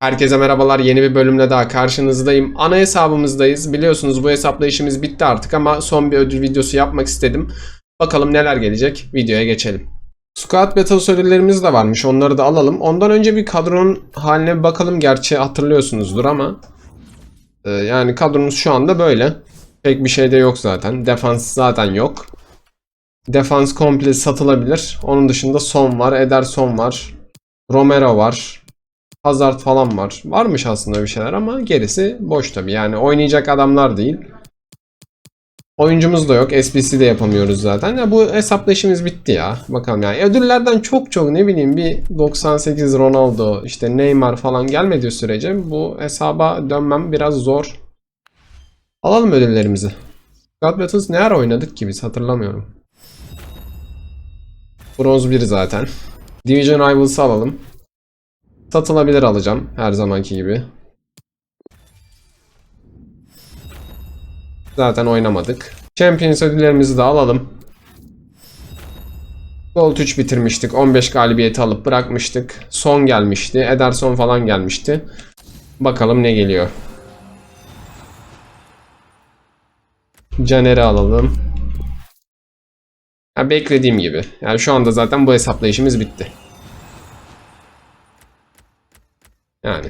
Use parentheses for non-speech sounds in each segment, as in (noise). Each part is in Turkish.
Herkese merhabalar. Yeni bir bölümle daha karşınızdayım. Ana hesabımızdayız. Biliyorsunuz bu hesapla işimiz bitti artık ama son bir ödül videosu yapmak istedim. Bakalım neler gelecek. Videoya geçelim. Squad Battles ödüllerimiz de varmış. Onları da alalım. Ondan önce bir kadronun haline bir bakalım. Gerçi hatırlıyorsunuzdur ama e, yani kadromuz şu anda böyle. Pek bir şey de yok zaten. Defans zaten yok. Defans komple satılabilir. Onun dışında Son var, Ederson var, Romero var, Hazard falan var. Varmış aslında bir şeyler ama gerisi boş tabi. Yani oynayacak adamlar değil. Oyuncumuz da yok. SBC de yapamıyoruz zaten. Ya bu hesapla işimiz bitti ya. Bakalım yani. Ödüllerden çok çok ne bileyim bir 98 Ronaldo işte Neymar falan gelmediği sürece bu hesaba dönmem biraz zor. Alalım ödüllerimizi. God Battles ne ara oynadık ki biz hatırlamıyorum. Bronz 1 zaten. Division Rivals'ı alalım. Satılabilir alacağım her zamanki gibi. Zaten oynamadık. Champions ödüllerimizi de alalım. Gold 3 bitirmiştik. 15 galibiyeti alıp bırakmıştık. Son gelmişti. Ederson falan gelmişti. Bakalım ne geliyor. Caner'i alalım. Ha, beklediğim gibi. Yani şu anda zaten bu hesapla işimiz bitti. Yani.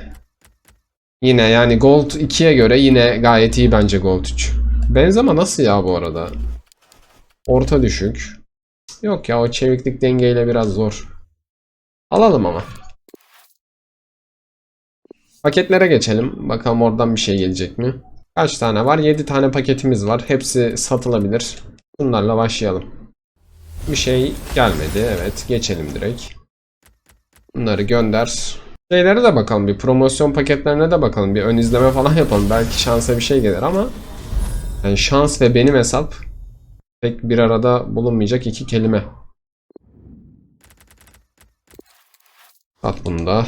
Yine yani Gold 2'ye göre yine gayet iyi bence Gold 3. Benzema nasıl ya bu arada? Orta düşük. Yok ya o çeviklik dengeyle biraz zor. Alalım ama. Paketlere geçelim. Bakalım oradan bir şey gelecek mi? Kaç tane var? 7 tane paketimiz var. Hepsi satılabilir. Bunlarla başlayalım. Bir şey gelmedi. Evet geçelim direkt. Bunları gönder. Şeylere de bakalım bir promosyon paketlerine de bakalım bir ön izleme falan yapalım belki şansa bir şey gelir ama yani şans ve benim hesap pek bir arada bulunmayacak iki kelime. At bunu da.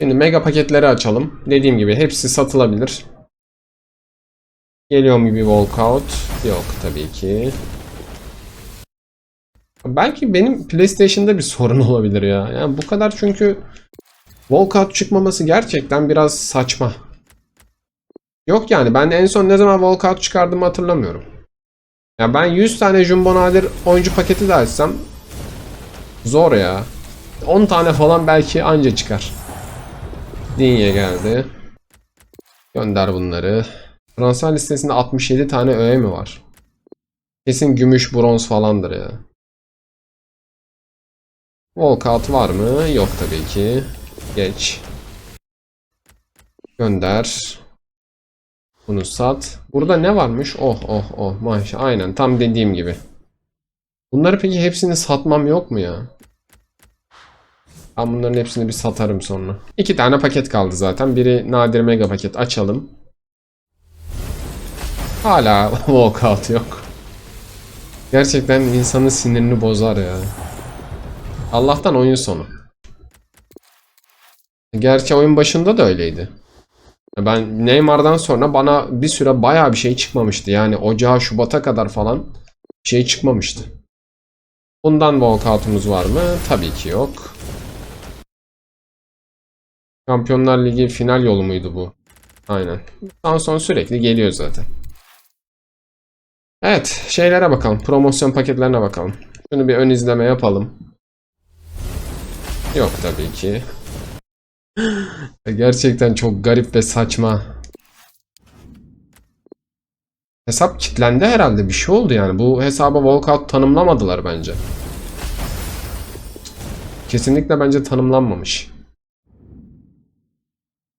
Şimdi mega paketleri açalım. Dediğim gibi hepsi satılabilir. Geliyor mu bir walkout? Yok tabii ki. Belki benim PlayStation'da bir sorun (laughs) olabilir ya. Yani bu kadar çünkü Walkout çıkmaması gerçekten biraz saçma. Yok yani ben en son ne zaman walkout çıkardığımı hatırlamıyorum. Ya ben 100 tane Jumbo Nadir oyuncu paketi de açsam zor ya. 10 tane falan belki anca çıkar. Dinye geldi. Gönder bunları. Transfer listesinde 67 tane öğe mi var? Kesin gümüş, bronz falandır ya. Walkout var mı? Yok tabii ki. Geç. Gönder. Bunu sat. Burada ne varmış? Oh oh oh maşallah. Aynen tam dediğim gibi. Bunları peki hepsini satmam yok mu ya? Ben bunların hepsini bir satarım sonra. İki tane paket kaldı zaten. Biri nadir mega paket. Açalım. Hala (laughs) walkout yok. Gerçekten insanın sinirini bozar ya. Allah'tan oyun sonu. Gerçi oyun başında da öyleydi. Ben Neymar'dan sonra bana bir süre bayağı bir şey çıkmamıştı. Yani Ocağı Şubat'a kadar falan şey çıkmamıştı. Bundan walkout'umuz var mı? Tabii ki yok. Şampiyonlar Ligi final yolu muydu bu? Aynen. Samson sürekli geliyor zaten. Evet, şeylere bakalım. Promosyon paketlerine bakalım. Şunu bir ön izleme yapalım. Yok tabii ki. Gerçekten çok garip ve saçma. Hesap kilitlendi herhalde. Bir şey oldu yani. Bu hesaba walkout tanımlamadılar bence. Kesinlikle bence tanımlanmamış.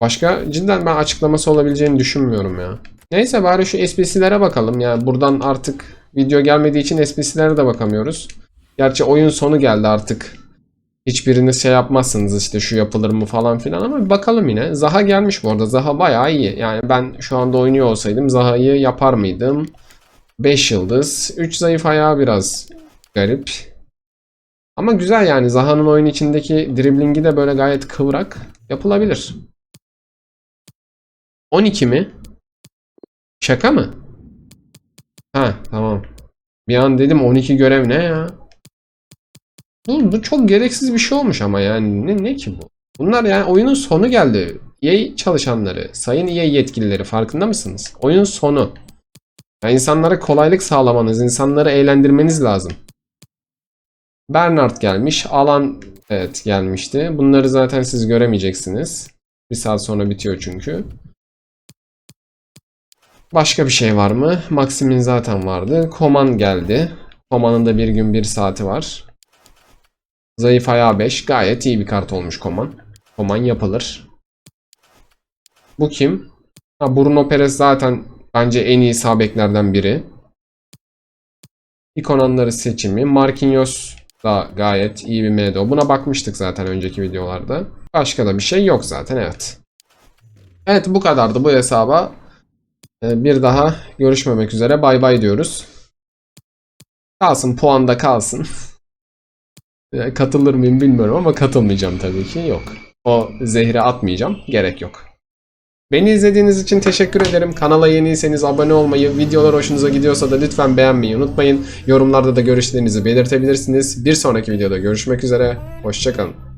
Başka cidden ben açıklaması olabileceğini düşünmüyorum ya. Neyse bari şu SPC'lere bakalım. Yani buradan artık video gelmediği için SPC'lere de bakamıyoruz. Gerçi oyun sonu geldi artık. Hiçbiriniz şey yapmazsınız işte şu yapılır mı falan filan ama bir bakalım yine. Zaha gelmiş bu arada. Zaha bayağı iyi. Yani ben şu anda oynuyor olsaydım Zaha'yı yapar mıydım? 5 yıldız. 3 zayıf ayağı biraz garip. Ama güzel yani. Zaha'nın oyun içindeki driblingi de böyle gayet kıvrak. Yapılabilir. 12 mi? Şaka mı? Ha tamam. Bir an dedim 12 görev ne ya? Bu, bu çok gereksiz bir şey olmuş ama yani ne, ne ki bu? Bunlar yani oyunun sonu geldi. EA çalışanları, sayın EA yetkilileri farkında mısınız? Oyun sonu. Yani insanlara kolaylık sağlamanız, insanları eğlendirmeniz lazım. Bernard gelmiş. Alan evet gelmişti. Bunları zaten siz göremeyeceksiniz. Bir saat sonra bitiyor çünkü. Başka bir şey var mı? Maxim'in zaten vardı. Koman geldi. Koman'ın da bir gün bir saati var. Zayıf ayağı 5. Gayet iyi bir kart olmuş Koman. Koman yapılır. Bu kim? Ha, Bruno Perez zaten bence en iyi sağ beklerden biri. İkonanları seçimi. Marquinhos da gayet iyi bir MDO. Buna bakmıştık zaten önceki videolarda. Başka da bir şey yok zaten evet. Evet bu kadardı bu hesaba. Ee, Bir daha görüşmemek üzere. Bay bay diyoruz. Kalsın puanda kalsın. (laughs) Ee, Katılır mıyım bilmiyorum ama katılmayacağım tabii ki. Yok. O zehri atmayacağım. Gerek yok. Beni izlediğiniz için teşekkür ederim. Kanala yeniyseniz abone olmayı, videolar hoşunuza gidiyorsa da lütfen beğenmeyi unutmayın. Yorumlarda da görüşlerinizi belirtebilirsiniz. Bir sonraki videoda görüşmek üzere. Hoşçakalın.